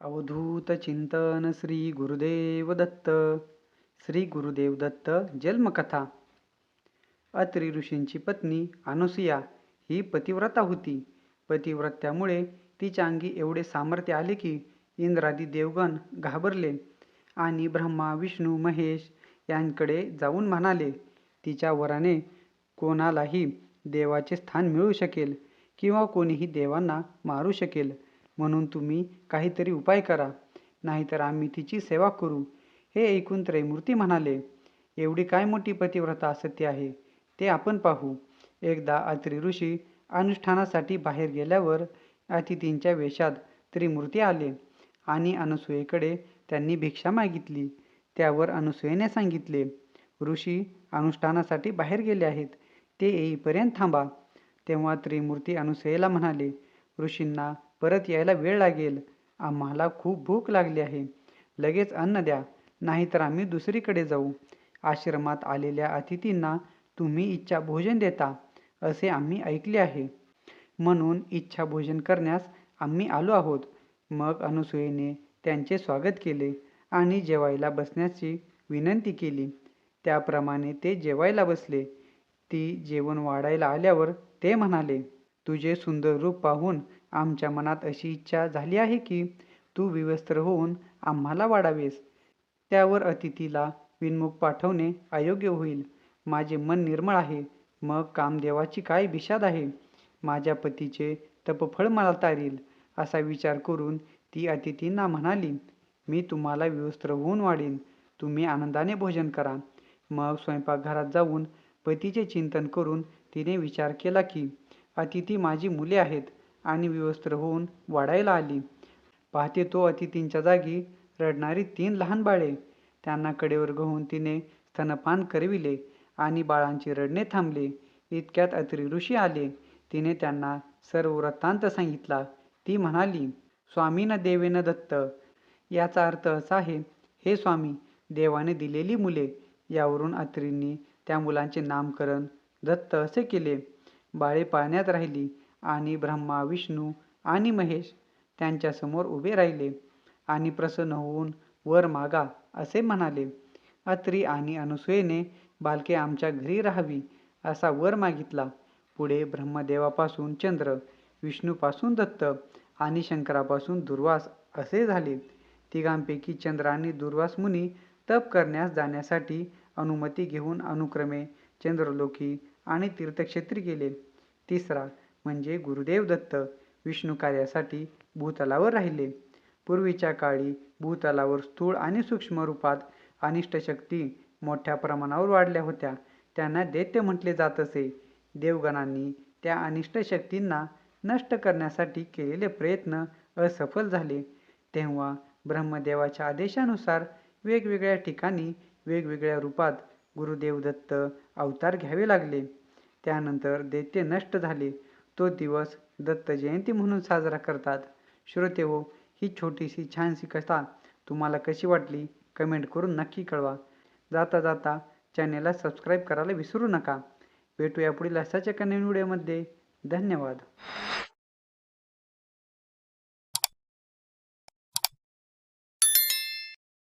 अवधूत चिंतन श्री गुरुदेव दत्त. श्री गुरुदेव दत्त जन्मकथा. अत्रि ऋषींची पत्नी अनुसुया ही पतिव्रता होती. पतिव्रत्यामुळे तिच्या अंगी एवढे सामर्थ्य आले की इंद्रादी देवगण घाबरले आणि ब्रह्मा विष्णू महेश यांकडे जाऊन म्हणाले तिच्या वराने कोणालाही देवाचे स्थान मिळू शकेल किंवा कोणीही देवांना मारू शकेल. म्हणून तुम्ही काहीतरी उपाय करा. नाहीतर आम्ही तिची सेवा करू. हे ऐकून त्रैमूर्ती म्हणाले एवढी काय मोठी पतिव्रता सत्य आहे? ते आपण पाहू. एकदा अत्रि ऋषी अनुष्ठानासाठी बाहेर गेल्यावर अतिथींच्या वेशात त्रिमूर्ती आले आणि अनुसूयेकडे त्यांनी भिक्षा मागितली. त्यावर अनुसूयेने सांगितले ऋषी अनुष्ठानासाठी बाहेर गेले आहेत. ते येईपर्यंत थांबा. तेव्हा त्रिमूर्ती अनुसूयेला म्हणाले ऋषींना परत यायला वेळ लागेल. आम्हाला खूप भूक लागली आहे. लगेच अन्न द्या नाहीतर आम्ही दुसरीकडे जाऊ. आश्रमात आलेल्या अतिथींना तुम्ही इच्छा भोजन देता असे आम्ही ऐकले आहे. म्हणून इच्छा भोजन करण्यास आम्ही आलो आहोत. मग अनुसूयेने त्यांचे स्वागत केले आणि जेवायला बसण्याची विनंती केली. त्याप्रमाणे ते जेवायला बसले. ती जेवण वाढायला आल्यावर ते म्हणाले तुझे सुंदर रूप पाहून आमच्या मनात अशी इच्छा झाली आहे की तू विवस्त्र होऊन आम्हाला वाढावेस. त्यावर अतिथीला विनमुख पाठवणे अयोग्य होईल. माझे मन निर्मळ आहे. मग कामदेवाची काय विषाद आहे? माझ्या पतीचे तपफळ मला तारील. असा विचार करून ती अतिथींना म्हणाली मी तुम्हाला विवस्त्र होऊन वाढीन. तुम्ही आनंदाने भोजन करा. मग स्वयंपाकघरात जाऊन पतीचे चिंतन करून तिने विचार केला की अतिथी माझी मुले आहेत आणि विवस्त्र होऊन वाढायला आली. पाहते तो अतिथींच्या जागी रडणारी तीन लहान बाळे. त्यांना कडेवर घेऊन तिने स्तनपान करविले आणि बाळांचे रडणे थांबले. इतक्यात अत्री ऋषी आले. तिने त्यांना सर्व वृत्तांत सांगितला. ती म्हणाली स्वामीन देवेन दत्त. याचा अर्थ असा आहे हे स्वामी देवाने दिलेली मुले. यावरून अत्रींनी त्या मुलांचे नामकरण दत्त असे केले. बाळे पाळण्यात राहिली आणि ब्रह्मा विष्णू आणि महेश त्यांच्यासमोर उभे राहिले आणि प्रसन्न होऊन वर मागा असे म्हणाले अत्री आणि अनुसूयेने बालके आमच्या घरी राहावी असा वर मागितला. पुढे ब्रह्मदेवापासून चंद्र विष्णूपासून दत्त आणि शंकरापासून दुर्वास असे झाले. तिघांपैकी चंद्र आणि दुर्वास मुनी तप करण्यास जाण्यासाठी अनुमती घेऊन अनुक्रमे चंद्रलोकी आणि तीर्थक्षेत्री गेले. तिसरा म्हणजे गुरुदेव दत्त विष्णू कार्यासाठी भूतलावर राहिले. पूर्वीच्या काळी भूतलावर स्थूळ आणि सूक्ष्म रूपात अनिष्ट शक्ती मोठ्या प्रमाणावर वाढल्या होत्या. त्यांना दैत्य म्हटले जात असे. देवगणांनी त्या अनिष्ट शक्तींना नष्ट करण्यासाठी केलेले प्रयत्न असफल झाले. तेव्हा ब्रह्मदेवाच्या आदेशानुसार वेगवेगळ्या ठिकाणी वेगवेगळ्या रूपात गुरुदेव दत्त अवतार घ्यावे लागले. त्यानंतर दैत्य नष्ट झाले. तो दिवस दत्त जयंती म्हणून साजरा करतात. श्रोते हो ही छोटीशी छानशी कथा तुम्हाला कशी वाटली? कमेंट करून नक्की कळवा. जाता जाता चॅनेलला सबस्क्राईब करायला विसरू नका. भेटूया पुढील असाच एका नवीन व्हिडिओमध्ये. धन्यवाद.